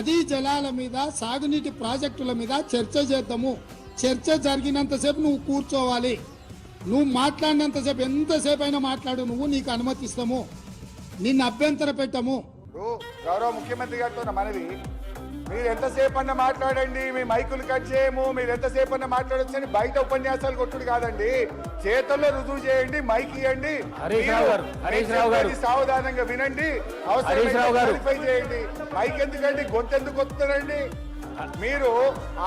నదీ జలాల మీద సాగునీటి ప్రాజెక్టుల మీద చర్చ చేద్దాము. చర్చ జరిగినంతసేపు నువ్వు కూర్చోవాలి. నువ్వు మాట్లాడినంతసేపు ఎంతసేపు అయినా మాట్లాడు నువ్వు నీకు అనుమతిస్తాము. నిన్ను అభ్యంతర పెట్టము. గౌరవ ముఖ్యమంత్రి గారితో మనవి మీరు ఎంతసేపు అన్న మాట్లాడండి మీ మైకులు కట్ చేయము మీరు ఎంతసేపు అన్న మాట్లాడొచ్చు అని బయట ఉపన్యాసాలు కొట్టుడు కాదండి. చేతుల్లో రుజువు చేయండి మైక్ ఇవ్వండి. సావధానంగా వినండి. క్వాలిఫై చేయండి. మైక్ ఎందుకండి? గొంతు ఎందుకు వస్తున్నారండి మీరు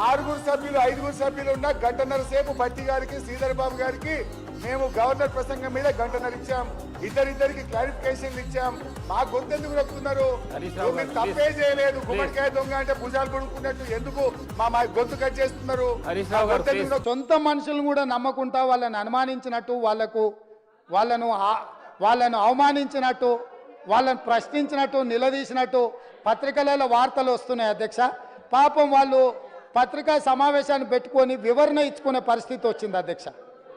ఆరుగురు సభ్యులు ఐదుగురు సభ్యులు ఉన్న గంటన్నర సేపు భట్టి గారికి శ్రీధర్ బాబు గారికి మేము గవర్నర్ ప్రసంగం మీద గంటన్నర ఇచ్చాం. ఇద్దరిద్దరికి క్లారిఫికేషన్లు ఇచ్చాం. మా గొంతు ఎందుకు నొక్కుతున్నారు హరీష్ రావు మీరు గారు, తప్పే. చేయలేదు. గుమ్మడికాయ దొంగ అంటే భుజాలు కొడుకున్నట్టు ఎందుకు మా మా గొంతు కట్ చేస్తున్నారు? సొంత మనుషులను కూడా నమ్మకుంటా వాళ్ళని అనుమానించినట్టు వాళ్ళకు వాళ్ళను వాళ్ళను అవమానించినట్టు వాళ్ళని ప్రశ్నించినట్టు నిలదీసినట్టు పత్రికలలో వార్తలు వస్తున్నాయి అధ్యక్ష. పాపం వాళ్ళు పత్రికా సమావేశాన్ని పెట్టుకొని వివరణ ఇచ్చుకునే పరిస్థితి వచ్చింది అధ్యక్ష.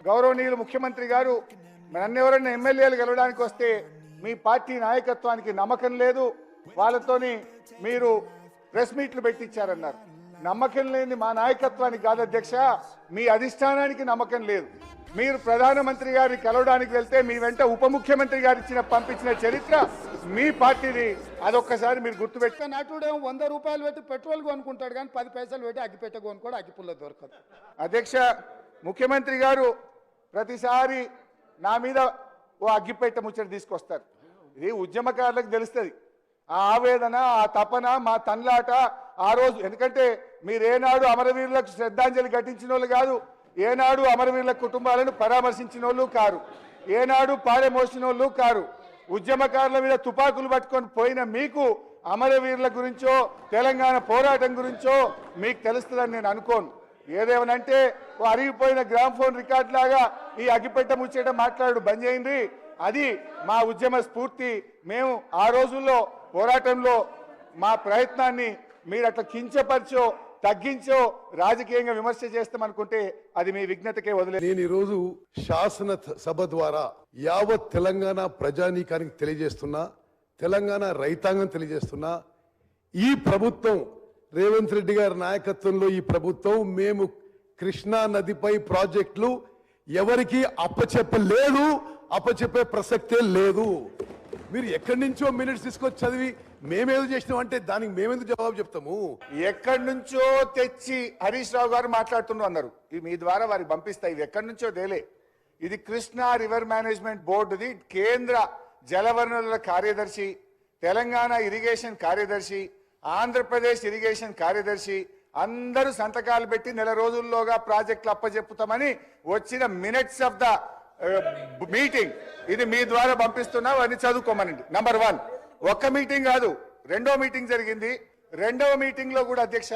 గౌరవనీయులు ముఖ్యమంత్రి గారు నన్నెవరైనా ఎమ్మెల్యేలు గెలవడానికి వస్తే మీ పార్టీ నాయకత్వానికి నమ్మకం లేదు. వాళ్ళతోని మీరు ప్రెస్ మీట్లు పెట్టించారన్నారు. నమ్మకం లేని మా నాయకత్వానికి కాదు అధ్యక్ష మీ అధిష్టానానికి నమ్మకం లేదు. మీరు ప్రధానమంత్రి గారిని కలవడానికి వెళ్తే మీ వెంట ఉప ముఖ్యమంత్రి గారు ఇచ్చిన పంపించిన చరిత్ర మీ పార్టీది అదొక్కసారి మీరు గుర్తుపెట్టు నటుడేమో వంద రూపాయలు పెట్టి పెట్రోల్ కొనుక్కుంటాడు కానీ పది పైసలు పెట్టి అగ్గిపెట్ట కొనుక్కోడు అగ్గిపుల్ల దొరకదు. అధ్యక్ష ముఖ్యమంత్రి గారు ప్రతిసారి నా మీద ఓ అగ్గిపెట్ట ముచ్చట తీసుకొస్తారు. ఇది ఉద్యమకారులకు తెలుస్తుంది. ఆ ఆవేదన ఆ తపన మా తన్లాట ఆ రోజు ఎందుకంటే మీరు ఏనాడు అమరవీరులకు శ్రద్ధాంజలి ఘటించిన వాళ్ళు కాదు ఏనాడు అమరవీరుల కుటుంబాలను పరామర్శించిన వాళ్ళు కారు. ఏనాడు పాడే మోసిన వాళ్ళు కారు. ఉద్యమకారుల మీద తుపాకులు పట్టుకొని పోయిన మీకు అమరవీరుల గురించో తెలంగాణ పోరాటం గురించో మీకు తెలుస్తుందని నేను అనుకోను. ఏదేమనంటే ఓ అరిగిపోయిన గ్రామ్ ఫోన్ రికార్డ్ లాగా ఈ అగ్గిపెట్ట ముచ్చేట మాట్లాడు బంద్ చేయండి. అది మా ఉద్యమ స్ఫూర్తి. మేము ఆ రోజుల్లో పోరాటంలో మా ప్రయత్నాన్ని మీరు అట్లా కించపరిచో తగ్గించో రాజకీయంగా విమర్శ చేస్తామనుకుంటే అది మీ విజ్ఞతకే వదిలే నేను ఈరోజు శాసన సభ ద్వారా యావత్ తెలంగాణ ప్రజానీకానికి తెలియజేస్తున్నా తెలంగాణ రైతాంగం తెలియజేస్తున్నా ఈ ప్రభుత్వం రేవంత్ రెడ్డి గారి నాయకత్వంలో ఈ ప్రభుత్వం మేము కృష్ణా నదిపై ప్రాజెక్టులు ఎవరికి అప్పచెప్పలేదు అప్పచెప్పే ప్రసక్తే లేదు. మీరు ఎక్కడి నుంచో మినిట్స్ తీసుకొచ్చి చదివి మేమేదో చేసినాం అంటే దానికి మేమెందుకు జవాబు చెప్తాము? ఎక్కడి నుంచో తెచ్చి హరీష్ రావు గారు మాట్లాడుతున్నారు అన్నారు. ఇది మీ ద్వారా వారికి పంపిస్తాయి ఇవి ఎక్కడి నుంచో తేలే. ఇది కృష్ణా రివర్ మేనేజ్మెంట్ బోర్డుది కేంద్ర జలవనరుల కార్యదర్శి తెలంగాణ ఇరిగేషన్ కార్యదర్శి ఆంధ్రప్రదేశ్ ఇరిగేషన్ కార్యదర్శి అందరూ సంతకాలు పెట్టి నెల రోజుల్లోగా ప్రాజెక్టులు అప్పచెప్పుతామని వచ్చిన మినిట్స్ ఆఫ్ ద మీటింగ్ ఇది మీ ద్వారా పంపిస్తున్నా అని చదువుకోమనండి. నంబర్ వన్ ఒక్క మీటింగ్ కాదు రెండో మీటింగ్ జరిగింది. రెండవ మీటింగ్లో కూడా అధ్యక్ష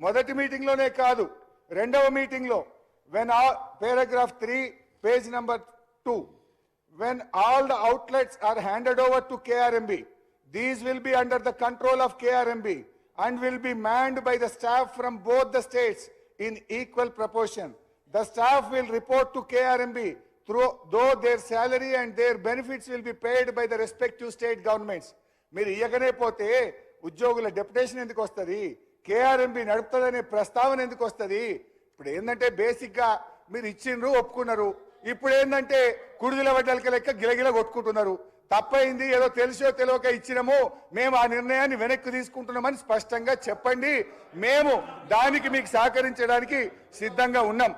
మొదటి మీటింగ్లోనే కాదు రెండవ మీటింగ్లో when all paragraph three page number two when all the outlets are handed over to KRMB these will be under the control of KRMB and will be manned by the staff from both the states in equal proportion the staff will report to KRMB though their salary and their benefits will be paid by the respective state governments. మీరు ఇయ్యకనే పోతే ఉద్యోగుల deputation ఎందుకు వస్తుంది? KRMB నడుపుతుందనే ప్రస్తావన ఎందుకు వస్తుంది? ఇప్పుడు ఏంటంటే బేసిక్గా మీరు ఇచ్చిండ్రు ఒప్పుకున్నారు. ఇప్పుడు ఏంటంటే కుడిదిల వడ్డలకి లెక్క గిలగిల కొట్టుకుంటున్నారు. తప్పైంది ఏదో తెలిసో తెలియక ఇచ్చినాము మేము ఆ నిర్ణయాన్ని వెనక్కి తీసుకుంటున్నామని స్పష్టంగా చెప్పండి. మేము దానికి మీకు సహకరించడానికి సిద్ధంగా ఉన్నాం.